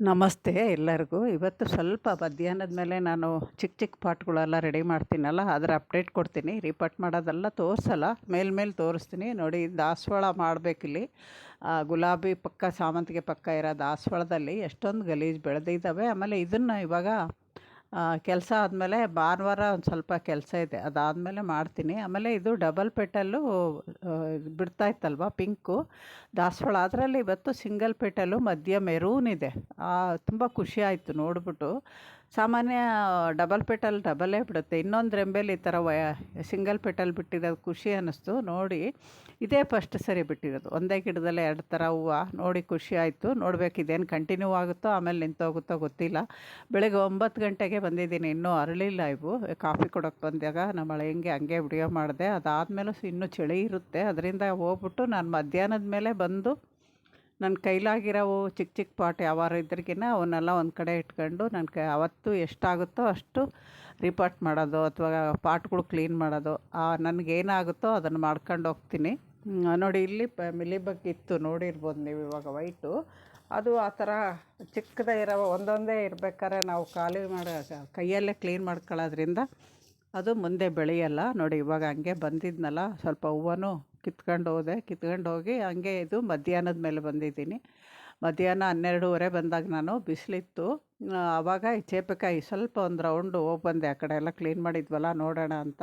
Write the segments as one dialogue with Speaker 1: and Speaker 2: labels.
Speaker 1: ನಮಸ್ತೆ ಎಲ್ಲರಿಗೂ. ಇವತ್ತು ಸ್ವಲ್ಪ ಮಧ್ಯಾಹ್ನದ ಮೇಲೆ ನಾನು ಚಿಕ್ಕ ಚಿಕ್ಕ ಪಾಟ್ಗಳೆಲ್ಲ ರೆಡಿ ಮಾಡ್ತೀನಲ್ಲ, ಅದರ ಅಪ್ಡೇಟ್ ಕೊಡ್ತೀನಿ. ರಿಪೋರ್ಟ್ ಮಾಡೋದೆಲ್ಲ ತೋರಿಸಲ್ಲ, ಮೇಲೆ ಮೇಲೆ ತೋರಿಸ್ತೀನಿ. ನೋಡಿ, ದಾಸವಾಳ ಮಾಡಬೇಕಿಲ್ಲಿ ಗುಲಾಬಿ ಪಕ್ಕ ಸಾಮಂತಿಗೆ ಪಕ್ಕ ಇರೋ ದಾಸವಾಳದಲ್ಲಿ ಎಷ್ಟೊಂದು ಗಲೀಜು ಬೆಳೆದಿದ್ದಾವೆ. ಆಮೇಲೆ ಇದನ್ನು ಇವಾಗ ಕೆಲಸ ಆದಮೇಲೆ ಭಾನುವಾರ ಒಂದು ಸ್ವಲ್ಪ ಕೆಲಸ ಇದೆ. ಅದಾದಮೇಲೆ ಮಾಡ್ತೀನಿ. ಆಮೇಲೆ ಇದು ಡಬಲ್ ಪೆಟಲ್ಲು ಬಿಡ್ತಾ ಇತ್ತಲ್ವ ಪಿಂಕು? ದಾಸವಾಳ, ಅದರಲ್ಲಿ ಇವತ್ತು ಸಿಂಗಲ್ ಪೆಟಲು ಮಧ್ಯ ಮೆರೂನ್ ಇದೆ. ತುಂಬ ಖುಷಿ ಆಯಿತು ನೋಡಿಬಿಟ್ಟು. ಸಾಮಾನ್ಯ ಡಬಲ್ ಪೆಟಲ್ ಡಬಲೇ ಬಿಡುತ್ತೆ. ಇನ್ನೊಂದು ರೆಂಬೆಲಿ ಈ ಥರ ವಯ ಸಿಂಗಲ್ ಪೆಟಲ್ ಬಿಟ್ಟಿರೋದು ಖುಷಿ ಅನ್ನಿಸ್ತು. ನೋಡಿ, ಇದೇ ಫಸ್ಟ್ ಸರಿ ಬಿಟ್ಟಿರೋದು. ಒಂದೇ ಗಿಡದಲ್ಲೇ ಎರಡು ಥರ ಹೂವು. ನೋಡಿ, ಖುಷಿ ಆಯಿತು. ನೋಡಬೇಕು ಇದೇನು ಕಂಟಿನ್ಯೂ ಆಗುತ್ತೋ, ಆಮೇಲೆ ನಿಂತೋಗುತ್ತೋ ಗೊತ್ತಿಲ್ಲ. ಬೆಳಗ್ಗೆ ಒಂಬತ್ತು ಗಂಟೆಗೆ ಬಂದಿದ್ದೀನಿ. ಇನ್ನೂ ಅರಳಿಲ್ಲ ಇವು. ಕಾಫಿ ಕೊಡೋಕ್ಕೆ ಬಂದಾಗ ನಮ್ಮ ಹೆಂಗೆ ಹಂಗೆ ವಿಡಿಯೋ ಮಾಡಿದೆ. ಅದಾದಮೇಲೂ ಇನ್ನೂ ಚಳಿ ಇರುತ್ತೆ. ಅದರಿಂದ ಹೋಗ್ಬಿಟ್ಟು ನಾನು ಮಧ್ಯಾಹ್ನದ ಮೇಲೆ ಬಂದು ನನ್ನ ಕೈಲಾಗಿರೋವು ಚಿಕ್ಕ ಚಿಕ್ಕ ಪಾಟ್ ಯಾವಾರು ಇದ್ರಿಗಿನ ಅವನ್ನೆಲ್ಲ ಒಂದು ಕಡೆ ಇಟ್ಕೊಂಡು ನನ್ನ ಕೈ ಅವತ್ತು ಎಷ್ಟಾಗುತ್ತೋ ಅಷ್ಟು ರಿಪಾಟ್ ಮಾಡೋದು ಅಥವಾ ಪಾಟ್ಗಳು ಕ್ಲೀನ್ ಮಾಡೋದು. ನನಗೇನಾಗುತ್ತೋ ಅದನ್ನು ಮಾಡ್ಕೊಂಡು ಹೋಗ್ತೀನಿ. ನೋಡಿ ಇಲ್ಲಿ ಪ ಮಿಲಿಬಗ್ ಇತ್ತು, ನೋಡಿರ್ಬೋದು ನೀವು ಇವಾಗ ವೈಟು ಅದು ಆ ಥರ ಚಿಕ್ಕದೇ ಇರೋ ಒಂದೊಂದೇ ಇರ್ಬೇಕಾದ್ರೆ ನಾವು ಖಾಲಿ ಮಾಡೋ, ಕೈಯಲ್ಲೇ ಕ್ಲೀನ್ ಮಾಡ್ಕೊಳ್ಳೋದ್ರಿಂದ ಅದು ಮುಂದೆ ಬೆಳೆಯಲ್ಲ. ನೋಡಿ ಇವಾಗ ಹಂಗೆ ಬಂದಿದ್ನಲ್ಲ, ಸ್ವಲ್ಪ ಹೂವನೂ ಕಿತ್ಕೊಂಡು ಹೋದೆ. ಕಿತ್ಕೊಂಡು ಹೋಗಿ ಹಂಗೆ ಇದು ಮಧ್ಯಾಹ್ನದ ಮೇಲೆ ಬಂದಿದ್ದೀನಿ. ಮಧ್ಯಾಹ್ನ ಹನ್ನೆರಡೂವರೆ ಬಂದಾಗ ನಾನು ಬಿಸಿಲಿತ್ತು. ಆವಾಗ ಚೇಪೆಕಾಯಿ ಸ್ವಲ್ಪ ಒಂದು ರೌಂಡು ಹೋಗಿ ಬಂದೆ. ಆ ಕಡೆ ಎಲ್ಲ ಕ್ಲೀನ್ ಮಾಡಿದ್ವಲ್ಲ, ನೋಡೋಣ ಅಂತ.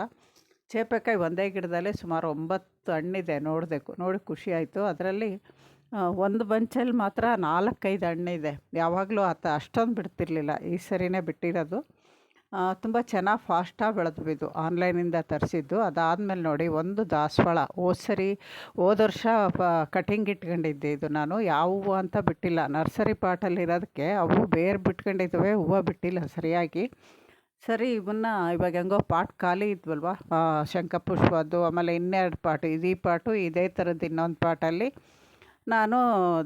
Speaker 1: ಚೇಪೆಕಾಯಿ ಒಂದೇ ಗಿಡದಲ್ಲಿ ಸುಮಾರು ಒಂಬತ್ತು ಹಣ್ಣಿದೆ ನೋಡಬೇಕು ನೋಡಿ ಖುಷಿ ಆಯಿತು. ಅದರಲ್ಲಿ ಒಂದು ಬಂಚಲ್ಲಿ ಮಾತ್ರ ನಾಲ್ಕೈದು ಹಣ್ಣಿದೆ. ಯಾವಾಗಲೂ ಆತ ಅಷ್ಟೊಂದು ಬಿಡ್ತಿರ್ಲಿಲ್ಲ. ಈ ಸರಿನೇ ಬಿಟ್ಟಿರೋದು. ತುಂಬ ಚೆನ್ನಾಗಿ ಫಾಸ್ಟಾಗಿ ಬೆಳೆದ್ವು ಇದು ಆನ್ಲೈನಿಂದ ತರಿಸಿದ್ದು. ಅದಾದಮೇಲೆ ನೋಡಿ ಒಂದು ದಾಸವಾಳ. ಹೋದ ಸರಿ, ಹೋದ ವರ್ಷ ಪ, ಕಟಿಂಗ್ ಇಟ್ಕೊಂಡಿದ್ದೆ ಇದು ನಾನು. ಯಾವ ಹೂವು ಅಂತ ಬಿಟ್ಟಿಲ್ಲ. ನರ್ಸರಿ ಪಾಟಲ್ಲಿರೋದಕ್ಕೆ ಅವು ಬೇರೆ ಬಿಟ್ಕೊಂಡಿದ್ದಾವೆ, ಹೂವು ಬಿಟ್ಟಿಲ್ಲ ಸರಿಯಾಗಿ. ಸರಿ, ಇವನ್ನ ಇವಾಗ ಹೆಂಗೋ ಪಾಟ್ ಖಾಲಿ ಇದ್ವಲ್ವ? ಶಂಖಪುಷ್ಪದ್ದು ಆಮೇಲೆ ಇನ್ನೆರಡು ಪಾಟು ಈ ಪಾಟು, ಇದೇ ಥರದ್ದು ಇನ್ನೊಂದು ಪಾಟಲ್ಲಿ. ನಾನು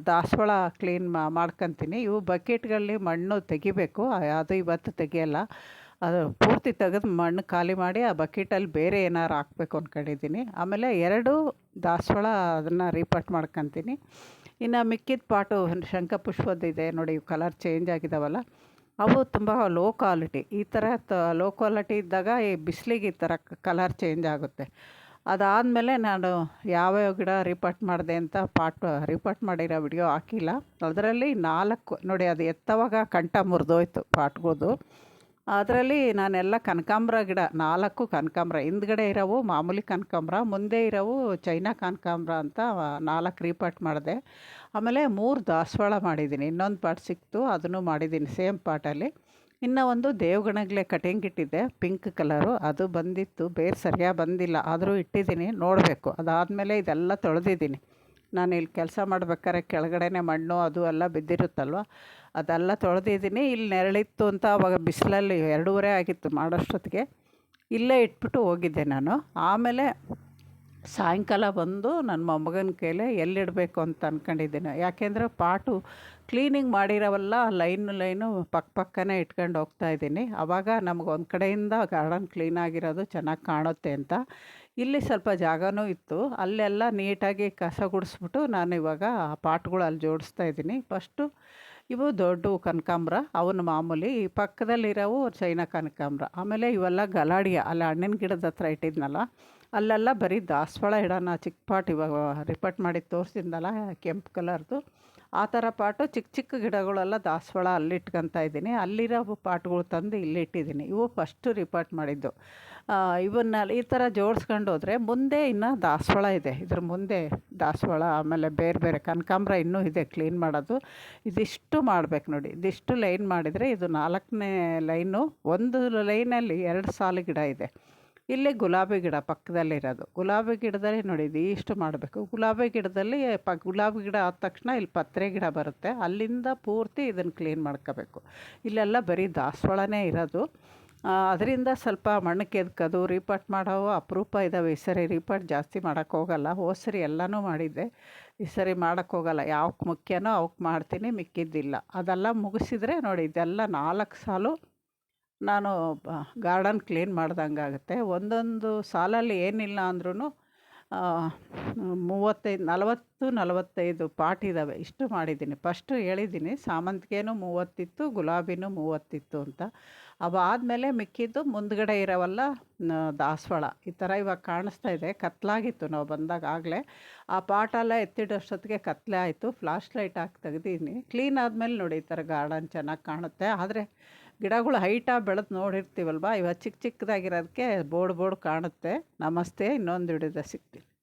Speaker 1: ದಾಸವಾಳ ಕ್ಲೀನ್ ಮಾಡ್ಕೊತೀನಿ. ಇವು ಬಕೆಟ್ಗಳಲ್ಲಿ ಮಣ್ಣು ತೆಗಿಬೇಕು. ಅದು ಇವತ್ತು ತೆಗಿಯಲ್ಲ. ಅದು ಪೂರ್ತಿ ತೆಗೆದು ಮಣ್ಣು ಖಾಲಿ ಮಾಡಿ ಆ ಬಕೆಟಲ್ಲಿ ಬೇರೆ ಏನಾರು ಹಾಕ್ಬೇಕು ಅಂದ್ಕೊಂಡಿದ್ದೀನಿ ಆಮೇಲೆ ಎರಡು ದಾಸವಾಳ ಅದನ್ನು ರೀಪಾಟ್ ಮಾಡ್ಕೊತೀನಿ. ಇನ್ನು ಮಿಕ್ಕಿದ ಪಾಟು ಶಂಖಪುಷ್ಪದ್ದಿದೆ ನೋಡಿ ಕಲರ್ ಚೇಂಜ್ ಆಗಿದ್ದಾವಲ್ಲ ಅವು ತುಂಬ ಲೋ ಕ್ವಾಲಿಟಿ ಈ ಥರ ಲೋ ಕ್ವಾಲಿಟಿ ಇದ್ದಾಗ ಈ ಬಿಸಿಲಿಗೆ ಈ ಥರ ಕಲರ್ ಚೇಂಜ್ ಆಗುತ್ತೆ. ಅದಾದಮೇಲೆ ನಾನು ಯಾವ್ಯಾವ ಗಿಡ ರಿಪೋರ್ಟ್ ಮಾಡಿದೆ ಅಂತ ಪಾಟ್ ರಿಪೋರ್ಟ್ ಮಾಡಿರೋ ವಿಡಿಯೋ ಹಾಕಿಲ್ಲ. ಅದರಲ್ಲಿ ನಾಲ್ಕು, ನೋಡಿ ಅದು ಎತ್ತವಾಗ ಕಂಠ ಮುರಿದೋಯ್ತು ಪಾಟ್ಗೋದು ಅದರಲ್ಲಿ ನಾನೆಲ್ಲ ಕನಕಾಂಬ್ರ ಗಿಡ, ನಾಲ್ಕು ಕನಕಾಂಬ್ರ, ಹಿಂದ್ಗಡೆ ಇರೋವು ಮಾಮೂಲಿ ಕನಕಾಂಬ್ರ, ಮುಂದೆ ಇರೋವು ಚೈನಾ ಕನಕಾಂಬ್ರ ಅಂತ ನಾಲ್ಕು ರೀಪಾಟ್ ಮಾಡಿದೆ. ಆಮೇಲೆ ಮೂರು ದಾಸವಾಳ ಮಾಡಿದ್ದೀನಿ, ಇನ್ನೊಂದು ಪಾಟ್ ಸಿಕ್ತು, ಅದನ್ನು ಮಾಡಿದ್ದೀನಿ ಸೇಮ್ ಪಾಟಲ್ಲಿ. ಇನ್ನು ಒಂದು ದೇವಗಣಗ್ಲೆ ಕಟಿಂಗ್ ಇಟ್ಟಿದ್ದೆ, ಪಿಂಕ್ ಕಲರು, ಅದು ಬಂದಿತ್ತು, ಬೇರೆ ಸರಿಯಾಗಿ ಬಂದಿಲ್ಲ, ಆದರೂ ಇಟ್ಟಿದ್ದೀನಿ, ನೋಡಬೇಕು. ಅದಾದಮೇಲೆ ಇದೆಲ್ಲ ತೊಳೆದಿದ್ದೀನಿ. ನಾನು ಇಲ್ಲಿ ಕೆಲಸ ಮಾಡ್ಬೇಕಾದ್ರೆ ಕೆಳಗಡೆನೆ ಮಣ್ಣು ಅದು ಎಲ್ಲ ಬಿದ್ದಿರುತ್ತಲ್ವ? ಅದೆಲ್ಲ ತೊಳೆದಿದ್ದೀನಿ. ಇಲ್ಲಿ ನೆರಳಿತ್ತು ಅಂತ ಅವಾಗ ಬಿಸಿಲಲ್ಲಿ ಎರಡೂವರೆ ಆಗಿತ್ತು ಮಾಡೋಷ್ಟೊತ್ತಿಗೆ. ಇಲ್ಲೇ ಇಟ್ಬಿಟ್ಟು ಹೋಗಿದ್ದೆ ನಾನು. ಆಮೇಲೆ ಸಾಯಂಕಾಲ ಬಂದು ನನ್ನ ಮೊಮ್ಮಗನ ಕೈಲೇ ಎಲ್ಲಿಡಬೇಕು ಅಂತ ಅಂದ್ಕೊಂಡಿದ್ದೀನಿ ಯಾಕೆಂದರೆ ಪಾಟು ಕ್ಲೀನಿಂಗ್ ಮಾಡಿರೋವಲ್ಲ, ಲೈನ್ ಲೈನು ಪಕ್ಕ ಪಕ್ಕನೇ ಇಟ್ಕೊಂಡು ಹೋಗ್ತಾ ಇದ್ದೀನಿ. ಆವಾಗ ನಮ್ಗೆ ಒಂದು ಕಡೆಯಿಂದ ಗಾರ್ಡನ್ ಕ್ಲೀನ್ ಆಗಿರೋದು ಚೆನ್ನಾಗಿ ಕಾಣುತ್ತೆ ಅಂತ. ಇಲ್ಲಿ ಸ್ವಲ್ಪ ಜಾಗನೂ ಇತ್ತು. ಅಲ್ಲೆಲ್ಲ ನೀಟಾಗಿ ಕಸ ಗುಡಿಸ್ಬಿಟ್ಟು ನಾನು ಇವಾಗ ಆ ಪಾಟ್ಗಳು ಅಲ್ಲಿ ಜೋಡಿಸ್ತಾ ಇದ್ದೀನಿ. ಫಸ್ಟು ಇವು ದೊಡ್ಡ ಕನಕಾಂಬ್ರ, ಅವನ ಮಾಮೂಲಿ. ಈ ಪಕ್ಕದಲ್ಲಿರೋವು ಚೈನಾ ಕನಕಾಂಬ್ರ. ಆಮೇಲೆ ಇವೆಲ್ಲ ಗಲಾಡಿಯ, ಅಲ್ಲಿ ಹಣ್ಣಿನ ಗಿಡದ ಹತ್ರ ಇಟ್ಟಿದ್ನಲ್ಲ ಅಲ್ಲೆಲ್ಲ ಬರೀ ದಾಸವಾಳ ಇಡೋಣ. ಚಿಕ್ಕ ಪಾಟ್ ಇವಾಗ ರಿಪೋರ್ಟ್ ಮಾಡಿ ತೋರಿಸಿದ್ನಲ್ಲ, ಕೆಂಪು ಕಲರ್ದು ಆ ಥರ ಪಾಟು ಚಿಕ್ಕ ಚಿಕ್ಕ ಗಿಡಗಳೆಲ್ಲ ದಾಸವಾಳ ಅಲ್ಲಿ ಇದ್ದೀನಿ. ಅಲ್ಲಿರೋ ಪಾಟ್ಗಳು ತಂದು ಇಲ್ಲಿ ಇಟ್ಟಿದ್ದೀನಿ. ಇವು ಫಸ್ಟು ರಿಪೋರ್ಟ್ ಮಾಡಿದ್ದು. ಇವನ್ನ ಈ ಥರ ಜೋಡಿಸ್ಕೊಂಡು ಹೋದರೆ ಮುಂದೆ ಇನ್ನು ದಾಸವಾಳ ಇದೆ. ಇದ್ರ ಮುಂದೆ ದಾಸವಾಳ, ಆಮೇಲೆ ಬೇರೆ ಬೇರೆ ಕನಕಾಂಬ್ರ ಇನ್ನೂ ಇದೆ ಕ್ಲೀನ್ ಮಾಡೋದು. ಇದಿಷ್ಟು ಮಾಡಬೇಕು ನೋಡಿ. ಇದಿಷ್ಟು ಲೈನ್ ಮಾಡಿದರೆ ಇದು ನಾಲ್ಕನೇ ಲೈನು. ಒಂದು ಲೈನಲ್ಲಿ ಎರಡು ಸಾಲು ಗಿಡ ಇದೆ. ಇಲ್ಲಿ ಗುಲಾಬಿ ಗಿಡ ಪಕ್ಕದಲ್ಲಿರೋದು ಗುಲಾಬಿ ಗಿಡದಲ್ಲಿ ನೋಡಿ ಇದು ಇಷ್ಟು ಮಾಡಬೇಕು. ಗುಲಾಬಿ ಗಿಡದಲ್ಲಿ ಪ, ಗುಲಾಬಿ ಗಿಡ ಆದ ತಕ್ಷಣ ಇಲ್ಲಿ ಪತ್ರೆ ಗಿಡ ಬರುತ್ತೆ. ಅಲ್ಲಿಂದ ಪೂರ್ತಿ ಇದನ್ನು ಕ್ಲೀನ್ ಮಾಡ್ಕೋಬೇಕು. ಇಲ್ಲೆಲ್ಲ ಬರೀ ದಾಸವಾಳನೇ ಇರೋದು. ಅದರಿಂದ ಸ್ವಲ್ಪ ಮಣ್ಣು ಕೆದ್ಕೋದು ರೀಪಾಟ್ ಮಾಡೋ ಅಪರೂಪ ಇದ್ದಾವೆ ಈ ಸರಿ ರೀಪಾಟ್ ಜಾಸ್ತಿ ಮಾಡೋಕ್ಕೆ ಹೋಗಲ್ಲ. ಹೋದ ಸರಿ ಎಲ್ಲನೂ ಮಾಡಿದ್ದೆ. ಈ ಸರಿ ಮಾಡೋಕ್ಕೆ ಹೋಗಲ್ಲ. ಯಾವಕ್ಕೆ ಮುಖ್ಯನೋ ಅವಕ್ಕೆ ಮಾಡ್ತೀನಿ, ಮಿಕ್ಕಿದ್ದಿಲ್ಲ. ಅದೆಲ್ಲ ಮುಗಿಸಿದ್ರೆ ನೋಡಿ, ಇದೆಲ್ಲ ನಾಲ್ಕು ಸಾಲು ನಾನು ಗಾರ್ಡನ್ ಕ್ಲೀನ್ ಮಾಡ್ದಂಗೆ ಆಗುತ್ತೆ. ಒಂದೊಂದು ಸಾಲಲ್ಲಿ ಏನಿಲ್ಲ ಅಂದ್ರೂ ಮೂವತ್ತೈದು, ನಲವತ್ತು, ನಲವತ್ತೈದು ಪಾಟ್ ಇದ್ದಾವೆ ಇಷ್ಟು ಮಾಡಿದ್ದೀನಿ. ಫಸ್ಟು ಹೇಳಿದ್ದೀನಿ, ಸಾಮಂತಿಗೆನೂ ಮೂವತ್ತಿತ್ತು, ಗುಲಾಬಿನೂ ಮೂವತ್ತಿತ್ತು ಅಂತ. ಅವಾದಮೇಲೆ ಮಿಕ್ಕಿದ್ದು ಮುಂದ್ಗಡೆ ಇರೋವಲ್ಲ ದಾಸವಾಳ. ಈ ಥರ ಇವಾಗ ಕಾಣಿಸ್ತಾ ಇದೆ. ಕತ್ಲಾಗಿತ್ತು ನಾವು ಬಂದಾಗ ಆಗಲೇ. ಆ ಪಾಟೆಲ್ಲ ಎತ್ತಿಡೋಷ್ಟೊತ್ತಿಗೆ ಕತ್ಲೆ ಆಯಿತು ಫ್ಲಾಶ್ ಲೈಟ್ ಹಾಕಿ ತೆಗ್ದೀನಿ ಕ್ಲೀನ್ ಆದಮೇಲೆ ನೋಡಿ ಈ ಥರ ಗಾರ್ಡನ್ ಚೆನ್ನಾಗಿ ಕಾಣುತ್ತೆ. ಆದರೆ ಗಿಡಗಳು ಹೈಟಾಗಿ ಬೆಳೆದು ನೋಡಿರ್ತೀವಲ್ವ? ಇವಾಗ ಚಿಕ್ಕ ಚಿಕ್ಕದಾಗಿರೋದಕ್ಕೆ ಬೋರ್ಡ್ ಬೋರ್ಡ್ ಕಾಣುತ್ತೆ. ನಮಸ್ತೆ ಇನ್ನೊಂದು ಹಿಡಿದ ಸಿಗ್ತೀನಿ.